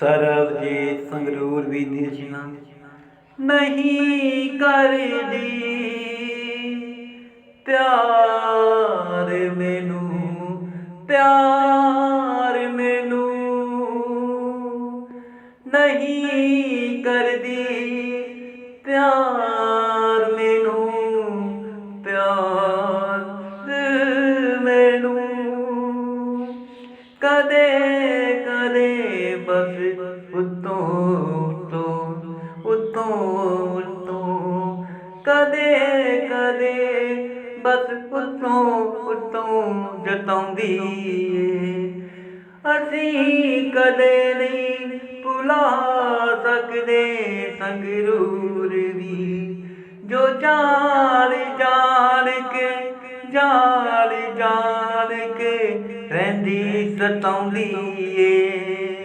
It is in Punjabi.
ਸਰਬਜੀਤ ਸੰਗਰੂਰ ਵੀ ਦਿਸ਼ਨਾ ਨਹੀਂ ਕਰਦੀ ਪਿਆਰ ਮੈਨੂੰ ਪਿਆਰ ਮੈਨੂੰ। ਨਹੀਂ ਕਰਦੀ ਪਿਆਰ ਮੈਨੂੰ ਪਿਆਰ ਮੈਨੂੰ। ਕਦੇ ਕਦੇ ਬਸ ਉਤੋਂ ਉਤੋਂ ਉਤੋਂ ਉਤੋਂ, ਕਦੇ ਕਦੇ ਬਸ ਉਤੋਂ ਉਤੋਂ ਜਤਾਉਂਦੀ ਏ। ਅਸੀਂ ਕਦੇ ਨਹੀਂ ਭੁਲਾ ਸਕਦੇ ਸੰਗਰੂਰ ਵੀ। ਜੋ ਜਾਣ ਜਾਣ ਕੇ, ਜਾਣ ਜਾਣ ਕੇ ਰਹਿੰਦੀ ਸਤਾਉਂਦੀ ਏ।